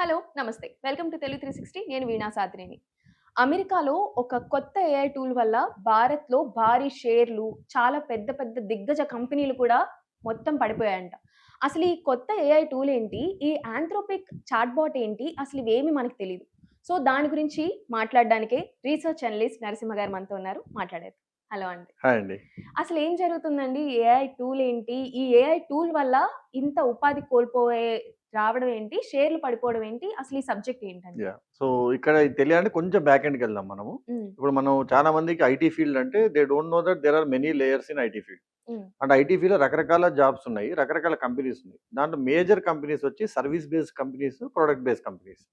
Hello నమస్తే. Welcome to Telugu three sixty. నేను వీణా సాత్రిని అమెరికాలో ఒక కొత్త ఏఐ టూల్ వల్ల భారత్లో భారీ షేర్లు చాలా పెద్ద పెద్ద దిగ్గజ కంపెనీలు కూడా మొత్తం పడిపోయాయంట. అసలు ఈ కొత్త ఏఐ టూల్ ఏంటి? ఈ ఆంథ్రోపిక్ చాట్బాట్ ఏంటి? అసలు ఇవేమి మనకు తెలియదు సో దాని గురించి మాట్లాడడానికే రీసెర్చ్ అనలిస్ట్ నరసింహ గారు మనతో ఉన్నారు. మాట్లాడారు హలో అండి. హాయ్ అండి. అసలు ఏం జరుగుతుందండి? ఏఐ టూల్ ఏంటి? ఈ ఏఐ టూల్ వల్ల ఇంత ఉపాధి కోల్పోయే రావడం ఏంటి? షేర్లు పడిపోవడం ఏంటి? అసలు ఈ సబ్జెక్ట్ ఏంటండి సో ఇక్కడ తెలియాలంటే కొంచెం బ్యాక్ ఎండ్కి వెళ్దాం మనము. ఇప్పుడు మనం చాలా మందికి ఐటీ ఫీల్డ్ అంటే they don't know that there are many layers in IT field. అంటే ఐటీ ఫీల్డ్ రకరకాల జాబ్స్ ఉన్నాయి రకరకాల కంపెనీస్ ఉన్నాయి. దాంట్లో మేజర్ కంపెనీస్ వచ్చి service based companies product based companies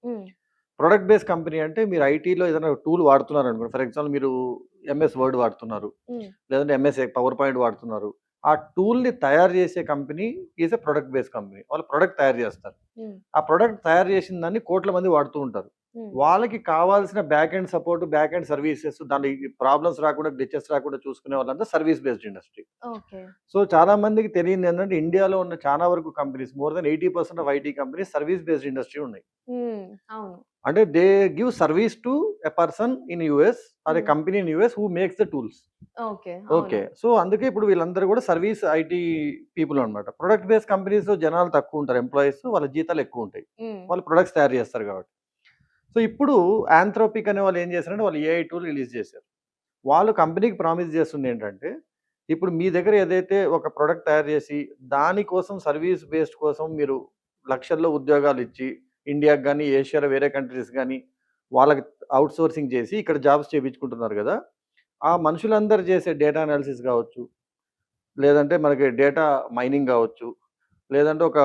product based company అంటే మీరు ఐటీలో ఏదైనా టూల్ వాడుతున్నారు అనుకోండి ఫర్ ఎగ్జాంపుల్ మీరు ఎంఎస్ వర్డ్ వాడుతున్నారు. లేదంటే ఎంఎస్ పవర్ పాయింట్ వాడుతున్నారు. ఆ టూల్ని తయారు చేసే company is a product based company. వాళ్ళు ప్రొడక్ట్ తయారు చేస్తారు. ఆ ప్రొడక్ట్ తయారు చేసిన దాన్ని కోట్ల మంది వాడుతూ ఉంటారు. వాళ్ళకి కావాల్సిన back end support back end services దాని ప్రాబ్లమ్స్ రాకుండా గ్లిచెస్ రాకుండా చూసుకునే వాళ్ళంతా సర్వీస్ బేస్డ్ ఇండస్ట్రీ. సో చాలా మందికి తెలియదు ఏంటంటే ఇండియాలో ఉన్న చాలా వరకు companies more than eighty percent of IT companies service based industry ఉన్నాయి. అంటే they give service to a person in US Hmm. Company in US who makes the tools. Okay. So అందుకే ఇప్పుడు వీళ్ళందరూ కూడా సర్వీస్ ఐటీ పీపుల్ అన్నమాట. Product based కంపెనీస్లో జనాలు తక్కువ ఉంటారు ఎంప్లాయీస్ వాళ్ళ జీతాలు ఎక్కువ ఉంటాయి. వాళ్ళు ప్రొడక్ట్స్ తయారు చేస్తారు కాబట్టి. సో ఇప్పుడు ఆంథ్రోపిక్ అనే వాళ్ళు ఏం చేశారంటే వాళ్ళు ఏఐ టూల్ రిలీజ్ చేశారు. వాళ్ళు కంపెనీకి ప్రామిస్ చేస్తుంది ఏంటంటే ఇప్పుడు మీ దగ్గర ఏదైతే ఒక ప్రోడక్ట్ తయారు చేసి దానికోసం సర్వీస్ బేస్డ్ కోసం మీరు లక్షల్లో ఉద్యోగాలు ఇచ్చి ఇండియాకి కానీ ఏషియాలో వేరే కంట్రీస్ కానీ వాళ్ళకి అవుట్సోర్సింగ్ చేసి ఇక్కడ జాబ్స్ చేయించుకుంటున్నారు కదా ఆ మనుషులందరూ చేసే డేటా అనాలిసిస్ కావచ్చు లేదంటే మనకి డేటా మైనింగ్ కావచ్చు లేదంటే ఒక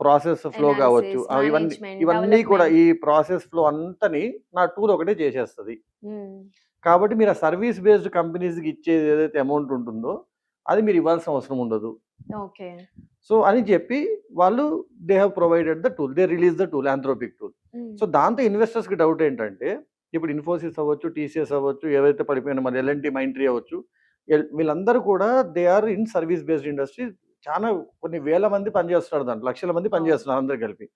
ప్రాసెస్ ఫ్లో కావచ్చు. ఇవన్నీ ఇవన్నీ కూడా ఈ. ప్రాసెస్ ఫ్లో అంతని నా టూల్ ఒకటే చేసేస్తుంది. కాబట్టి మీరు ఆ సర్వీస్ బేస్డ్ కంపెనీస్కి ఇచ్చేది ఏదైతే అమౌంట్ ఉంటుందో అది మీరు ఇవ్వాల్సిన అవసరం ఉండదు. ఓకే. సో అని చెప్పి వాళ్ళు they have provided the tool they release the tool Anthropic tool so దాంతో ఇన్వెస్టర్స్కి డౌట్ ఏంటంటే ఇప్పుడు ఇన్ఫోసిస్ అవ్వచ్చు టీసీఎస్ అవ్వచ్చు ఏవైతే పడిపోయిన మరి ఎల్ఎన్టీ మైంట్రీ అవ్వచ్చు వీళ్ళందరూ కూడా they are in service based industry చాలా కొన్ని వేల మంది పనిచేస్తున్నారు దాంట్లో లక్షల మంది పనిచేస్తున్నారు అందరు కలిపి.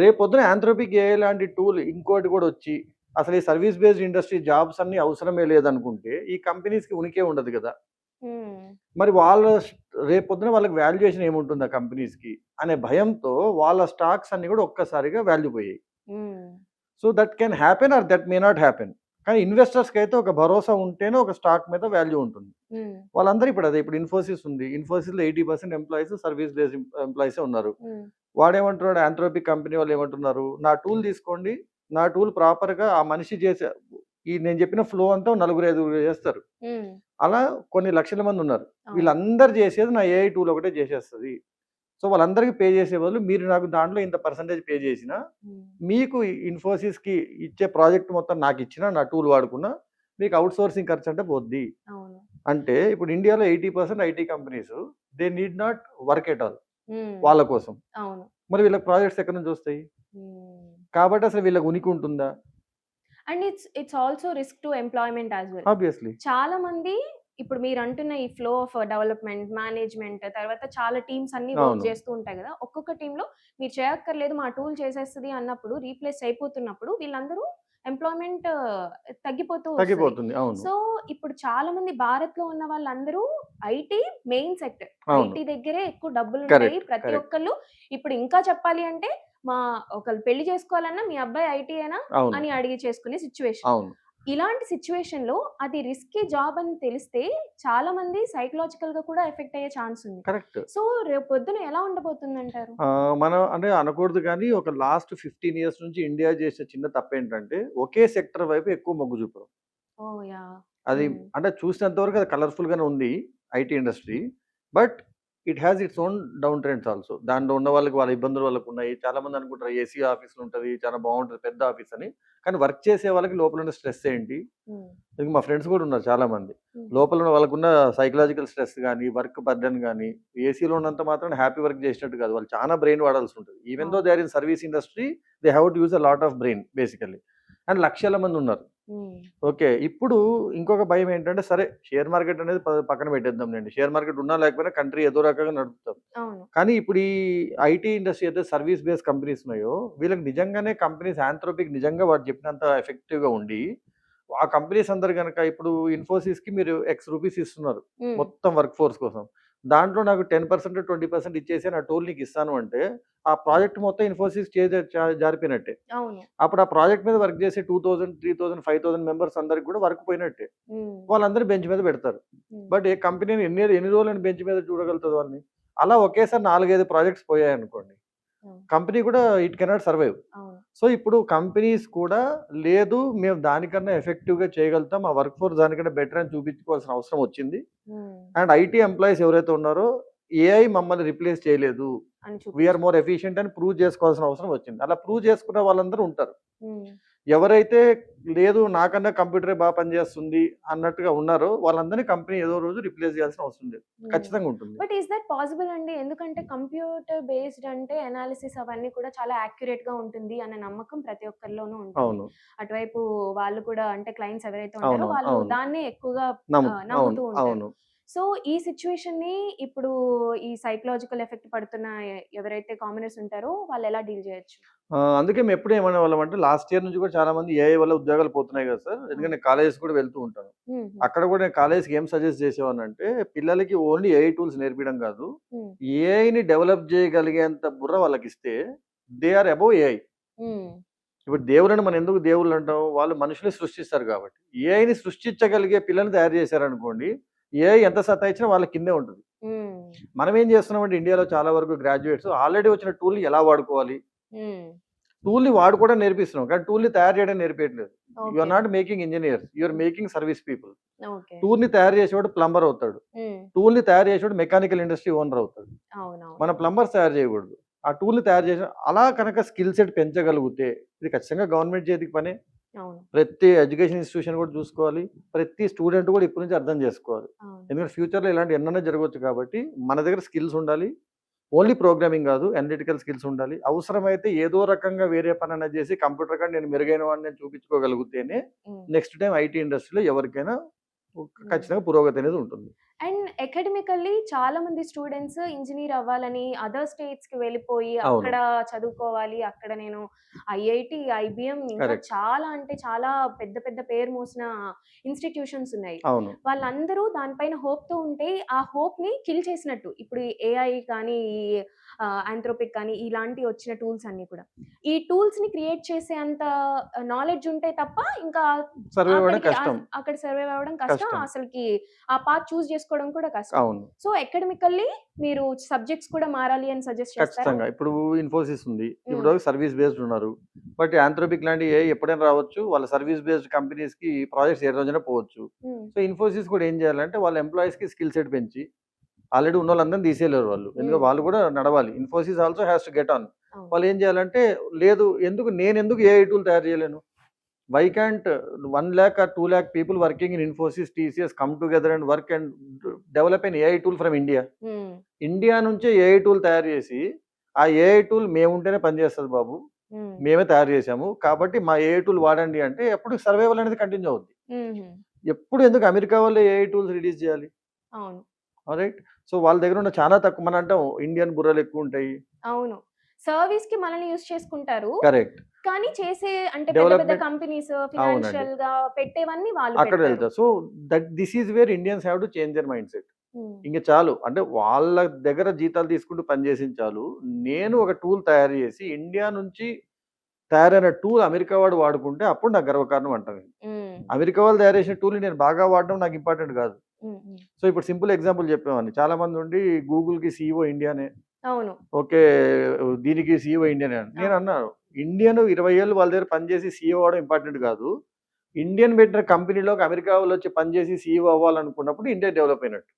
రేపొద్దున ఆంథ్రోపిక్ ఏ లాంటి టూల్ ఇంకోటి కూడా వచ్చి అసలు ఈ సర్వీస్ బేస్డ్ ఇండస్ట్రీ జాబ్స్ అన్ని అవసరమే లేదనుకుంటే ఈ కంపెనీస్కి ఉనికే ఉండదు కదా. మరి వాళ్ళ రేపొద్దున వాళ్ళకి వాల్యుయేషన్ ఏముంటుంది ఆ కంపెనీస్కి అనే భయంతో వాళ్ళ స్టాక్స్ అన్ని కూడా ఒక్కసారిగా వాల్యూ పోయాయి. So that can happen or that may not happen. కానీ ఇన్వెస్టర్స్కి అయితే ఒక భరోసా ఉంటేనే ఒక స్టాక్ మీద వాల్యూ ఉంటుంది. వాళ్ళందరూ ఇప్పుడు అదే ఇప్పుడు ఇన్ఫోసిస్ ఉంది. ఇన్ఫోసిస్లో eighty percent employees service based employees ఉన్నారు. వాడేమంటున్నాడు? ఆంథ్రోపిక్ కంపెనీ వాళ్ళు ఏమంటున్నారు? నా టూల్ తీసుకోండి. నా టూల్ ప్రాపర్గా ఆ మనిషి చేసే ఈ నేను చెప్పిన ఫ్లో అంతా నలుగురు ఐదుగురు చేస్తారు. అలా కొన్ని లక్షల మంది ఉన్నారు. వీళ్ళందరూ చేసేది నా ఏఐ టూల్ ఒకటే చేసేస్తుంది. సో వాళ్ళందరికీ పే చేసే బదులు మీరు నాకు దాంట్లో ఇంత పర్సంటేజ్ పే చేసినా మీకు ఇన్ఫోసిస్కి ఇచ్చే ప్రాజెక్ట్ మొత్తం నాకు ఇచ్చిన నా టూల్ వాడుకున్నా మీకు అవుట్ సోర్సింగ్ ఖర్చు అంటే పోద్ది. అంటే ఇప్పుడు ఇండియాలో eighty percent IT companies they need not work at all వాళ్ళ కోసం. మరి వీళ్ళకి ప్రాజెక్ట్స్ ఎక్కడి నుంచి వస్తాయి. కాబట్టి అసలు వీళ్ళకి ఉనికి ఉంటుందా? And it's it's also risk to employment as well obviously చాలా మంది ఇప్పుడు మీరు అంటున్న ఈ ఫ్లో ఆఫ్ డెవలప్మెంట్ మేనేజ్మెంట్ తర్వాత చాలా టీమ్స్ అన్ని వర్క్. చేస్తూ ఉంటాయి కదా! ఒక్కొక్క టీంలో మీరు చేయక్కర్లేదు మా టూల్ చేసేస్తుంది అన్నప్పుడు రీప్లేస్ అయిపోతున్నప్పుడు వీళ్ళందరూ ఎంప్లాయ్మెంట్ తగ్గిపోతూ. తగ్గిపోతుంది. సో ఇప్పుడు చాలా మంది భారత్లో ఉన్న వాళ్ళందరూ ఐటీ మెయిన్ సెక్టర్. ఐటీ దగ్గరే ఎక్కువ డబ్బులు ఉంటాయి ప్రతి. ఒక్కళ్ళు ఇప్పుడు ఇంకా చెప్పాలి అంటే మా ఒకళ్ళు పెళ్ళి చేసుకోవాలన్నా మీ అబ్బాయి ఐటీ అయినా అని అడిగి చేసుకునే సిచ్యువేషన్. ఇలాంటి సిచ్యువేషన్లో అది రిస్కీ జాబ్ అని తెలిస్తే చాలా మంది సైకలాజికల్గా కూడా ఎఫెక్ట్ అయ్యే ఛాన్స్ ఉంది. కరెక్ట్. సో రేపు పొద్దున ఎలా ఉండబోతుంది అంటారు మనం అంటే అనకూడదు కానీ ఒక లాస్ట్ ఫిఫ్టీన్ ఇయర్స్ నుంచి ఇండియా చేసే చిన్న తప్పు ఏంటంటే ఒకే సెక్టర్ వైపు ఎక్కువ మొగ్గు చూపడం అది. అంటే చూసినంత వరకు అది కలర్ఫుల్ గానే ఉంది IT industry. But it has its own down trends also. దాంట్లో ఉన్న వాళ్ళకి వాళ్ళ ఇబ్బందులు వాళ్ళకి ఉన్నాయి. చాలా మంది అనుకుంటారు ఏసీ ఆఫీస్ ఉంటుంది చాలా బాగుంటుంది పెద్ద ఆఫీస్ అని. కానీ వర్క్ చేసే వాళ్ళకి లోపల ఉన్న స్ట్రెస్ ఏంటి? ఇంక మా ఫ్రెండ్స్ కూడా ఉన్నారు చాలా మంది. లోపల ఉన్న వాళ్ళకున్న సైకలాజికల్ స్ట్రెస్ కానీ వర్క్ బర్డన్ కానీ ఏసీలో ఉన్నంత మాత్రం హ్యాపీ వర్క్ చేసినట్టు కాదు. వాళ్ళు చాలా బ్రెయిన్ వాడాల్సి ఉంటుంది. Even though they are in service industry they have to use a lot of brain basically and లక్షల మంది ఉన్నారు. ఓకే. ఇప్పుడు ఇంకొక భయం ఏంటంటే సరే షేర్ మార్కెట్ అనేది ప- పక్కన పెట్టేద్దాం లేండి. షేర్ మార్కెట్ ఉన్నా లేకపోయినా కంట్రీ ఏదో రకంగా నడుపుతాం. అవును. కానీ ఇప్పుడు ఈ ఐటీ ఇండస్ట్రీ అయితే సర్వీస్ బేస్డ్ కంపెనీస్ ఉన్నాయో వీళ్ళకి నిజంగానే కంపెనీస్ ఆంథ్రోపిక్ నిజంగా వాడు చెప్పినంత ఎఫెక్టివ్గా ఉండి ఆ కంపెనీస్ అందరు కనుక ఇప్పుడు ఇన్ఫోసిస్కి మీరు ఎక్స్ రూపీస్ ఇస్తున్నారు ఉమ్, మొత్తం వర్క్ ఫోర్స్ కోసం. దాంట్లో నాకు టెన్ పర్సెంట్ ట్వంటీ పర్సెంట్ ఇచ్చేసి నా టోల్ నీకు ఇస్తాను అంటే ఆ ప్రాజెక్ట్ మొత్తం ఇన్ఫోసిస్ జారిపోయినట్టే. అప్పుడు ఆ ప్రాజెక్ట్ మీద వర్క్ చేసే two thousand three thousand five thousand members అందరికి కూడా వర్క్ పోయినట్టే. వాళ్ళందరూ బెంచ్ మీద పెడతారు. బట్ ఏ కంపెనీని ఎన్ని ఎన్ని రోజులని బెంచ్ మీద చూడగలుగుతుంది వాళ్ళని? అలా ఒకేసారి నాలుగైదు ప్రాజెక్ట్స్ పోయాయి అనుకోండి. కంపెనీ కూడా ఇట్ కెనాట్ సర్వైవ్. సో ఇప్పుడు కంపెనీస్ కూడా లేదు మేము దానికన్నా ఎఫెక్టివ్గా చేయగలుగుతాం ఆ వర్క్ ఫోర్స్ దానికన్నా బెటర్ అని చూపించుకోవాల్సిన అవసరం వచ్చింది. అండ్ ఐటీ ఎంప్లాయీస్ ఎవరైతే ఉన్నారో ఏఐ మమ్మల్ని రిప్లేస్ చేయలేదు. వీఆర్ మోర్ ఎఫిషియెంట్ అని ప్రూవ్ చేసుకోవాల్సిన అవసరం వచ్చింది. అలా ప్రూవ్ చేసుకున్న వాళ్ళందరూ ఉంటారు. ఎవరైతే లేదు నాకన్నా కంప్యూటరే బాగా పనిచేస్తుంది అన్నట్టుగా ఉన్నారో. వాళ్ళందరినీ కంపెనీ ఏదో రోజు రిప్లేస్ చేయాల్సిన అవసరం లేదు. ఉమ్. ఖచ్చితంగా ఉంటుంది. బట్ ఈస్ దట్ పాసిబుల్ అండి? ఎందుకంటే కంప్యూటర్ బేస్డ్ అంటే అనాలిసిస్ అవన్నీ కూడా చాలా యాక్యురేట్గా ఉంటుంది అనే నమ్మకం ప్రతి ఒక్కరిలోనూ ఉంటుంది. అవును. అటువైపు వాళ్ళు కూడా అంటే క్లయింట్స్ ఎవరైతే ఉంటారో వాళ్ళు. దాన్నే ఎక్కువగా నమ్ముతూ ఉంటారు. సో ఈ సిచ్యువేషన్ని ఇప్పుడు ఈ సైకలాజికల్ ఎఫెక్ట్ పడుతున్న ఎవరైతే కామనర్స్ ఉంటారో వాళ్ళు ఎలా డీల్ చేయొచ్చు? అందుకే మేము ఎప్పుడు ఏమనే వాళ్ళం అంటే లాస్ట్ ఇయర్ నుంచి కూడా చాలా మంది ఏఐ వల్ల ఉద్యోగాలు పోతున్నాయి కదా సార్. ఎందుకంటే కాలేజెస్ కూడా వెళ్తూ ఉంటాను. అక్కడ కూడా నేను కాలేజ్కి ఏం సజెస్ట్ చేసేవాడిని అంటే పిల్లలకి ఓన్లీ ఏఐ టూల్స్ నేర్పించడం కాదు. ఏఐని డెవలప్ చేయగలిగేంత బుర్ర వాళ్ళకి ఇస్తే దే ఆర్ అబౌవ్ ఏఐ. ఇప్పుడు దేవుళ్ళని మనం ఎందుకు దేవుళ్ళు అంటాం? వాళ్ళు మనుషులే సృష్టిస్తారు కాబట్టి. ఏఐని సృష్టించగలిగే పిల్లల్ని తయారు చేశారనుకోండి ఏఐ ఎంత సత్తా ఇచ్చినా వాళ్ళ కిందే ఉంటుంది. మనం ఏం చేస్తున్నామంటే ఇండియాలో చాలా వరకు గ్రాడ్యుయేట్స్ ఆల్రెడీ వచ్చిన టూల్ని ఎలా వాడుకోవాలి? ఉమ్, టూల్ని వాడుకోవడం నేర్పిస్తున్నాం కానీ టూల్ని తయారు చేయడం నేర్పించట్లేదు you are not making engineers you are making service people okay. టూల్ని తయారు చేసేవాడు ప్లంబర్ అవుతాడు. ఉమ్, టూల్ని తయారు చేసేవాడు మెకానికల్ ఇండస్ట్రీ ఓనర్ అవుతాడు. మన ప్లంబర్స్ తయారు చేయకూడదు. ఆ టూల్ని తయారు చేసిన అలా కనుక స్కిల్ సెట్ పెంచగలిగితే ఇది ఖచ్చితంగా గవర్నమెంట్ చేతికి పని. ప్రతి ఎడ్యుకేషన్ ఇన్స్టిట్యూషన్ కూడా చూసుకోవాలి. ప్రతి స్టూడెంట్ కూడా ఇప్పటి నుంచి అర్థం చేసుకోవాలి. ఎందుకంటే ఫ్యూచర్లో ఇలాంటి ఎన్నైనా జరగవచ్చు కాబట్టి మన దగ్గర స్కిల్స్ ఉండాలి. ఓన్లీ ప్రోగ్రామింగ్ కాదు అనలిటికల్ స్కిల్స్ ఉండాలి. అవసరమైతే ఏదో రకంగా వేరే పని అనేది చేసి కంప్యూటర్ కానీ నేను మెరుగైన వాడిని నేను చూపించుకోగలిగితేనే. నెక్స్ట్ టైం ఐటీ ఇండస్ట్రీలో ఎవరికైనా ఖచ్చితంగా పురోగతి అనేది ఉంటుంది. అండ్ అకాడమికల్లీ చాలా మంది స్టూడెంట్స్ ఇంజనీర్ అవ్వాలని అదర్ స్టేట్స్కి వెళ్ళిపోయి. అక్కడ చదువుకోవాలి. అక్కడ నేను ఐఐటి ఐబిఎం ఇంకా. చాలా అంటే చాలా పెద్ద పెద్ద పేరు మోసిన ఇన్స్టిట్యూషన్స్ ఉన్నాయి. వాళ్ళందరూ దానిపైన హోప్తో ఉంటే ఆ హోప్ని కిల్ చేసినట్టు. ఇప్పుడు ఏఐ కానీ ఆంథ్రోపిక్ కానీ ఇలాంటి వచ్చిన టూల్స్ అన్ని కూడా. ఈ టూల్స్ని క్రియేట్ చేసే అంత నాలెడ్జ్ ఉంటే తప్ప ఇంకా అక్కడ సర్వైవ్ అవ్వడం కష్టం. కష్టం. అసలుకి ఆ పాత్ చూస్ చేసుకోవడం కూడా కష్టం. అవును. సో అకాడమికల్లీ మీరు సబ్జెక్ట్స్ కూడా మారాలి అని సజెస్ట్ చేస్తారు? ఖచ్చితంగా. ఇప్పుడు ఇన్ఫోసిస్ ఉంది. ఇప్పుడు సర్వీస్ బేస్డ్ ఉన్నారు. బట్ ఆంథ్రోపిక్ లాంటి ఏ ఎప్పుడైనా రావచ్చు. వాళ్ళ సర్వీస్ బేస్డ్ కంపెనీస్కి ప్రాజెక్ట్స్ ఏ రోజున పోవచ్చు. సో ఇన్ఫోసిస్ కూడా ఏం చేయాలంటే వాళ్ళ ఎంప్లాయీస్కి స్కిల్ సెట్ పెంచి ఆల్రెడీ ఉన్న వాళ్ళందరినీ తీసేయలేరు వాళ్ళు. ఎందుకంటే. వాళ్ళు కూడా నడవాలి. Infosys also has to get on. వాళ్ళు ఏం చేయాలంటే లేదు ఎందుకు నేను ఎందుకు ఏఐ టూల్ తయారు చేయలేను? Why can't one lakh or two lakh people working in Infosys TCS come together and work and develop an AI tool from India India నుంచే ఏఐ టూల్ తయారు చేసి ఆ ఏఐ టూల్ మేముంటేనే పనిచేస్తుంది బాబు. మేమే తయారు చేసాము కాబట్టి మా ఏఐ టూల్ వాడండి అంటే ఎప్పుడు సర్వైవల్ అనేది కంటిన్యూ అవుద్ది. ఎప్పుడు ఎందుకు అమెరికా వాళ్ళు ఏఐ టూల్స్ రిలీజ్ చేయాలి? అవును. రైట్ సో వాళ్ళ దగ్గర ఉన్న చాలా తక్కువ మన అంటాం ఇండియన్ బుర్రలు ఎక్కువ ఉంటాయి. అవును. సర్వీస్కి మనల్ని యూస్ చేసుకుంటారు. కరెక్ట్. కానీ చేసే అంటే పెద్ద పెద్ద కంపెనీస్ ఫినాన్షియల్గా పెట్టేవన్నీ వాళ్ళు అక్కడ. వెళ్తారు. So that this is where Indians have to change their mindset. ఇంక చాలు. అంటే వాళ్ళ దగ్గర జీతాలు తీసుకుంటూ పనిచేసి చాలు. నేను ఒక టూల్ తయారు చేసి ఇండియా నుంచి తయారైన టూల్ అమెరికా వాడు వాడుకుంటే అప్పుడు నాకు గర్వకారణం అంటాను అమెరికా వాళ్ళు తయారు చేసిన టూల్ నేను బాగా వాడడం నాకు ఇంపార్టెంట్ కాదు. సో ఇప్పుడు సింపుల్ ఎగ్జాంపుల్ చెప్పామని చాలా మంది ఉండి గూగుల్కి సీఈఓ ఇండియానే అవును. ఓకే దీనికి సీఈఓ ఇండియన్ అని. నేను అన్నాను ఇండియన్ ఇరవై ఏళ్ళు వాళ్ళ దగ్గర పనిచేసి సీఈఓ అవడం ఇంపార్టెంట్ కాదు. ఇండియన్ పెట్టిన కంపెనీలోకి అమెరికా వాళ్ళు వచ్చి పనిచేసి సీఈఓ అవ్వాలనుకున్నప్పుడు ఇండియా డెవలప్ అయినట్టు.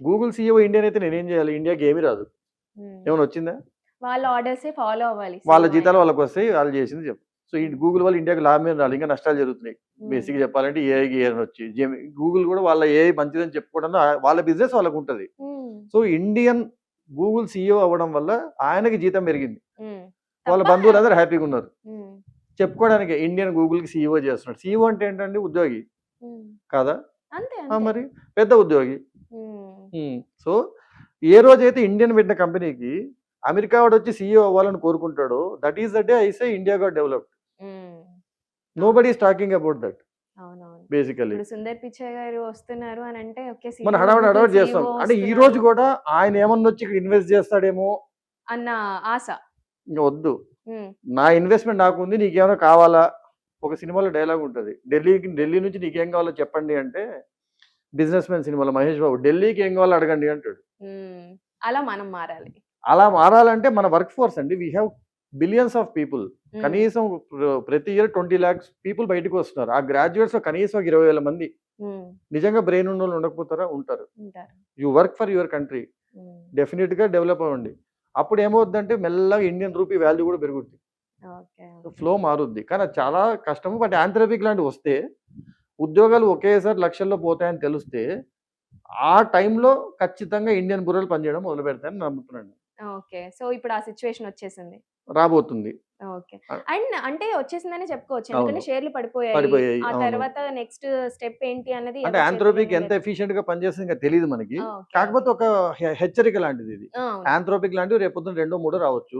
గూగుల్ సీఈఓ ఇండియన్ అయితే నేనేం చేయాలి? ఇండియాకి ఏమీ రాదు. ఏమైనా వచ్చిందా? వాళ్ళ ఆర్డర్స్ ఫాలో అవ్వాలి. వాళ్ళ జీతాలు వాళ్ళకి వస్తాయి వాళ్ళు చేసింది చెప్పు. సో ఈ గూగుల్ వాళ్ళు ఇండియాకి లాభం ఏం రాలి ఇంకా నష్టాలు జరుగుతున్నాయి. బేసిక్ చెప్పాలంటే ఏఐకి ఏ వచ్చి గూగుల్ కూడా వాళ్ళ ఏఐ మంచిదని చెప్పుకోవడం వాళ్ళ బిజినెస్ వాళ్ళకు ఉంటుంది. సో ఇండియన్ గూగుల్ సీఈఓ అవ్వడం వల్ల ఆయనకి జీతం పెరిగింది. వాళ్ళ తప్ప- బంధువులందరూ హ్యాపీగా ఉన్నారు. చెప్పుకోవడానికి ఇండియన్ గూగుల్కి సీఈఓ చేస్తున్నాడు. సీఈఓ అంటే ఏంటండి? ఉద్యోగి. కాదా? మరి పెద్ద ఉద్యోగి. సో ఏ రోజైతే ఇండియన్ పెట్టిన కంపెనీకి అమెరికా వాడు వచ్చి సీఈఓ అవ్వాలని కోరుకుంటాడో that is the day I say India got developed. Nobody is talking about that basically Sundar Pichai garu వస్తున్నారు అని అంటే మన హడావడి హడావడి చేస్తాం. అంటే ఈ రోజు కూడా ఆయన ఏమన్నా వచ్చి ఇక్కడ ఇన్వెస్ట్ చేస్తాడేమో? అన్న ఆశ. వద్దు. నా ఇన్వెస్ట్మెంట్ నాకు ఉంది నీకేమైనా కావాలా? ఒక సినిమాలో డైలాగ్ ఉంటుంది. ఢిల్లీకి ఢిల్లీ నుంచి నీకేం కావాలో చెప్పండి అంటే బిజినెస్ మ్యాన్ సినిమాలో మహేష్ బాబు ఢిల్లీకి ఏం కావాలో అడగండి అంటాడు. అలా మనం మారాలి. అలా మారాలంటే మన వర్క్ ఫోర్స్ అండి. We have billions of people. కనీసం ప్ర- ప్రతి ఇయర్ ట్వంటీ ల్యాక్స్ పీపుల్ బయటకు వస్తున్నారు. ఆ గ్రాడ్యుయేట్స్ కనీసం ఒక ఇరవై వేల మంది. నిజంగా బ్రెయిన్ ఉన్న వాళ్ళు ఉండకపోతారా? ఉంటారు. You work for your country. డెఫినెట్గా డెవలప్ అవ్వండి. అప్పుడు ఏమవుద్దంటే మెల్లగా ఇండియన్ రూపీ వాల్యూ కూడా పెరుగుద్ది. ఫ్లో మారుద్ది. కానీ అది చాలా కష్టము. బట్ యాంథ్రపిక్ లాంటివి వస్తే ఉద్యోగాలు ఒకేసారి లక్షల్లో పోతాయని తెలిస్తే ఆ టైంలో ఖచ్చితంగా ఇండియన్ బుర్రలు పనిచేయడం మొదలు పెడతాయని నమ్ముతున్నాను ఓకే. సో ఇప్పుడు ఆ సిచ్యువేషన్ వచ్చేసింది. రాబోతుంది. ఓకే. అండ్ అంటే వచ్చేసిందని చెప్పుకోవచ్చు. ఎందుకంటే. షేర్లు పడిపోయాయి. ఆ. తర్వాత నెక్స్ట్ స్టెప్ ఏంటి అన్నది అంటే చేతిలోనూ ఎంత. ఎఫిషియెంట్గా పనిచేస్తుంది తెలియదు మనకి. కాకపోతే ఒక హెచ్చరిక లాంటిది ఇది. ఆ, అవును. యాంథ్రోపిక్ లాంటివి రేపు పొద్దున రెండో మూడో రావచ్చు.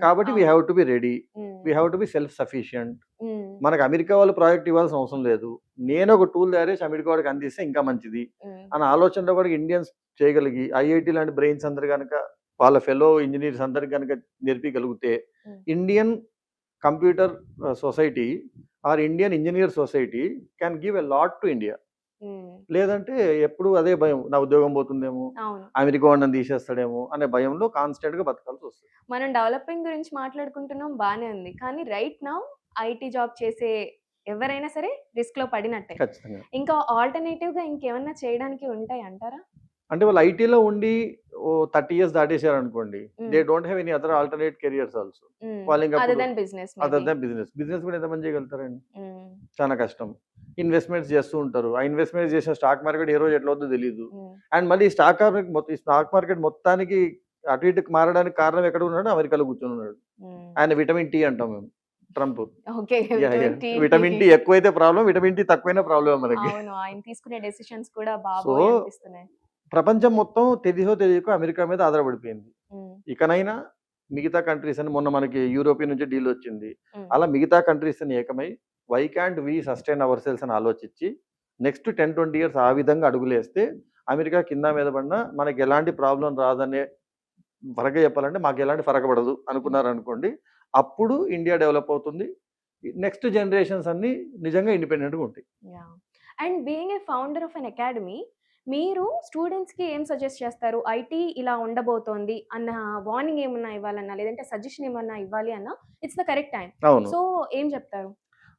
కాబట్టి we. Have to be ready we have to be self sufficient మనకు అమెరికా వాళ్ళు ప్రాజెక్ట్ ఇవ్వాల్సిన అవసరం లేదు. నేను ఒక టూల్ తయారు చేసి అమెరికా వాడికి అందిస్తే ఇంకా మంచిది. అన్న ఆలోచనలో కూడా ఇండియన్స్ చేయగలిగి ఐఐటి లాంటి బ్రెయిన్స్ అందరు కనుక వాళ్ళ ఫెలో ఇంజనీర్స్ అందరికి కనుక నేర్పించగలిగితే Hmm. Indian computer society or Indian engineer society can give a lot to India. లేదంటే ఎప్పుడు అదే భయం నా ఉద్యోగం పోతుందేమో అమెరికా వాడిని తీసేస్తాడేమో అనే భయంలో కాన్స్టెంట్గా బతకాల్సి వస్తుంది. మనం డెవలపింగ్ గురించి మాట్లాడుకుంటున్నాం బానే ఉంది. కానీ రైట్ నౌ ఐటీ జాబ్ చేసే ఎవరైనా సరే రిస్క్లో పడినట్టే ఇంకా ఆల్టర్నేటివ్గా ఇంకేమన్నా చేయడానికి ఉంటాయి అంటారా? అంటే వాళ్ళు ఐటీలో ఉండి ఓ థర్టీ ఇయర్స్ దాటేశారు అనుకోండి. They don't have any other alternate careers also. వాళ్ళు ఇంకా అదర్ దెన్ బిజినెస్ బిజినెస్ కూడా ఎంతమంది చేయగలుగుతారండి? చాలా కష్టం. ఇన్వెస్ట్మెంట్స్ చేస్తూ ఉంటారు. ఆ ఇన్వెస్ట్మెంట్స్ చేసిన స్టాక్ మార్కెట్ ఏ రోజు ఎట్లా వద్దో తెలియదు అండ్ మళ్ళీ ఈ స్టాక్ మార్కెట్ మొత్తం ఈ స్టాక్ మార్కెట్ మొత్తానికి అటు ఇటు మారడానికి కారణం ఎక్కడ ఉన్నాడు? అమెరికాలో కూర్చొని ఉన్నాడు. ఆయన విటమిన్ టీ అంటాం మేము. ట్రంప్ విటమిన్ టీ ఎక్కువైతే ప్రాబ్లం విటమిన్ టీ తక్కువైనా ప్రాబ్లం మనకి. తీసుకునే డెసిషన్స్ కూడా అనిపిస్తున్నాయి. ప్రపంచం మొత్తం తెలిసో తెలియకో అమెరికా మీద ఆధారపడిపోయింది. ఇకనైనా మిగతా కంట్రీస్ అని మొన్న మనకి యూరోపియన్ నుంచి డీల్ వచ్చింది. అలా మిగతా కంట్రీస్ అని ఏకమై why can't we sustain ourselves అని ఆలోచించి నెక్స్ట్ టెన్ ట్వంటీ ఇయర్స్ ఆ విధంగా అడుగులేస్తే అమెరికా కింద మీద పడినా మనకి ఎలాంటి ప్రాబ్లం రాదనే వరగా చెప్పాలంటే మాకు ఎలాంటి ఫరక పడదు అనుకున్నారు అనుకోండి అప్పుడు ఇండియా డెవలప్ అవుతుంది. నెక్స్ట్ జనరేషన్స్ అన్ని నిజంగా ఇండిపెండెంట్గా ఉంటాయి. And being a founder of an academy మీరు స్టూడెంట్స్కి ఏం సజెస్ట్ చేస్తారు? ఐటీ ఇలా ఉండబోతోంది అన్న వార్నింగ్ ఏమన్నా ఇవ్వాలన్నా లేదంటే సజెషన్ ఏమన్నా ఇవ్వాలి అన్నా it's the correct time so ఏం చెప్తారు?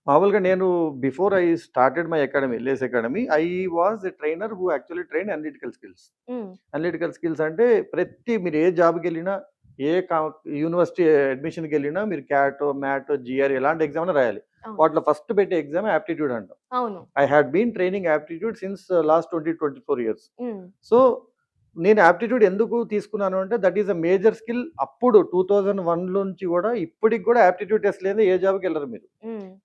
మామూలుగా నేను before I started my academy Lay's academy I was a trainer who actually train analytical skills. Analytical skills అంటే ప్రతి మీరు ఏ జాబ్కి వెళ్ళినా ఏ యూనివర్సిటీ అడ్మిషన్కి వెళ్ళినా మీరు క్యాట్ మ్యాట్ జిఆర్ ఎలాంటి ఎగ్జామ్ రాయాలి. వాటిలో ఫస్ట్ పెట్టే ఎగ్జామ్ యాప్టిట్యూడ్ అంటాం. I had been training aptitude since last twenty twenty four years so నేను యాప్టిట్యూడ్ ఎందుకు తీసుకున్నాను అంటే that is a major skill అప్పుడు టూ థౌజండ్ వన్ నుంచి కూడా ఇప్పటికి కూడా యాప్టిట్యూడ్ టెస్ట్ లేదా ఏ జాబ్కి వెళ్ళరు మీరు.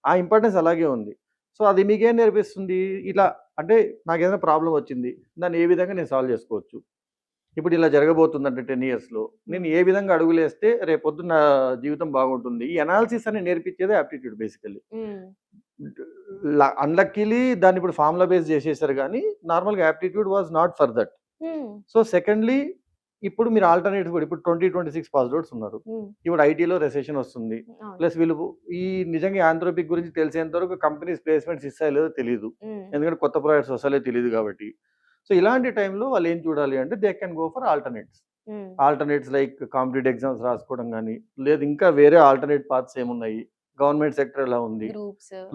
ఆ ఇంపార్టెన్స్ అలాగే ఉంది. సో అది మీకేం నేర్పిస్తుంది? ఇలా అంటే నాకు ఏదైనా ప్రాబ్లం వచ్చింది దాన్ని ఏ విధంగా నేను సాల్వ్ చేసుకోవచ్చు? ఇప్పుడు ఇలా జరగబోతుందంటే టెన్ ఇయర్స్లో నేను ఏ విధంగా అడుగులేస్తే రేపొద్దున నా జీవితం బాగుంటుంది. ఈ అనాలిసిస్ అని నేర్పించేది యాప్టిట్యూడ్ బేసికల్లీ ఉమ్, అన్లక్కీలీ దాన్ని ఇప్పుడు ఫార్ములా బేస్ చేసేసారు కానీ నార్మల్గా aptitude was not for that so secondly ఇప్పుడు మీరు ఆల్టర్నేటివ్ కూడా ఇప్పుడు twenty twenty six pass outs ఉన్నారు ఇప్పుడు ఐటీలో రెసెషన్ వస్తుంది. ప్లస్ వీళ్ళు ఈ నిజంగా ఆంథ్రోపిక్ గురించి తెలిసేంత వరకు కంపెనీస్ ప్లేస్మెంట్స్ ఇస్తాయో లేదో తెలియదు ఎందుకంటే కొత్త ప్రాజెక్ట్స్ వస్తాయో తెలియదు కాబట్టి. సో ఇలాంటి టైంలో వాళ్ళు ఏం చూడాలి అంటే they can go for alternates alternates like competitive exams రాసుకోవడం కానీ లేదు ఇంకా వేరే ఆల్టర్నేట్ పాత్స్ ఏమున్నాయి? గవర్నమెంట్ సెక్టర్ ఎలా ఉంది?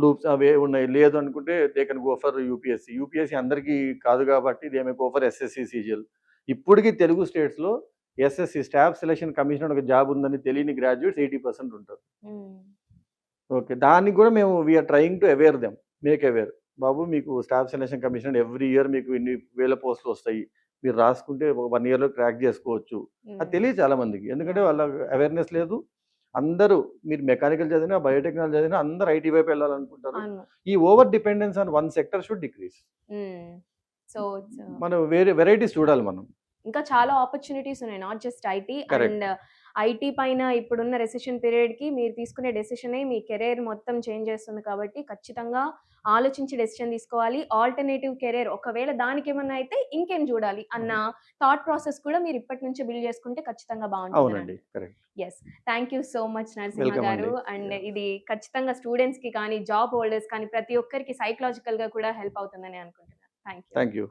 లూప్స్ అవి ఉన్నాయి. లేదు అనుకుంటే they can go for UPSC UPSC అందరికీ కాదు కాబట్టి they may go for SSC CGL ఇప్పటికీ తెలుగు స్టేట్స్లో ఎస్ఎస్సి స్టాఫ్ సెలక్షన్ కమిషన్ ఒక జాబ్ ఉందని తెలియని గ్రాడ్యుయేట్స్ ఎయిటీ పర్సెంట్ ఉంటారు. ఓకే దానికి కూడా మేము we're trying to aware them make aware బాబు మీకు staff selection commission every year మీకు ఇన్ని వేల పోస్టులు వస్తాయి. మీరు రాసుకుంటే ఒక వన్ ఇయర్లో క్రాక్ చేసుకోవచ్చు. అది తెలియదు చాలా మందికి. ఎందుకంటే వాళ్ళ అవేర్నెస్ లేదు. అందరూ మీరు మెకానికల్ చదివినా బయోటెక్నాలజీ చదివినా అందరూ ఐటీ వైపు వెళ్ళాలనుకుంటారు. ఈ over dependence on one sector should decrease. So మనం వేరే వెరైటీస్ చూడాలి మనం. ఇంకా చాలా ఆపర్చునిటీస్ ఉన్నాయి. Not just IT. And IT పైన ఇప్పుడున్న రెసెషన్ పీరియడ్కి మీరు తీసుకునే డెసిషనే మీ కెరీర్ మొత్తం చేంజ్ చేస్తుంది కాబట్టి ఖచ్చితంగా ఆలోచించి డెసిషన్ తీసుకోవాలి. ఆల్టర్నేటివ్ కెరీర్ ఒకవేళ దానికి ఏమన్నా అయితే ఇంకేం చూడాలి అన్న థాట్ ప్రాసెస్ కూడా మీరు ఇప్పటి నుంచి బిల్డ్ చేసుకుంటే ఖచ్చితంగా బాగుంటుంది yes thank you so much Narasimha garu. అండి. ఇది ఖచ్చితంగా స్టూడెంట్స్కి కానీ జాబ్ హోల్డర్స్ కానీ ప్రతి ఒక్కరికి సైకలాజికల్గా కూడా హెల్ప్ అవుతుందని అనుకుంటున్నాను. Thank you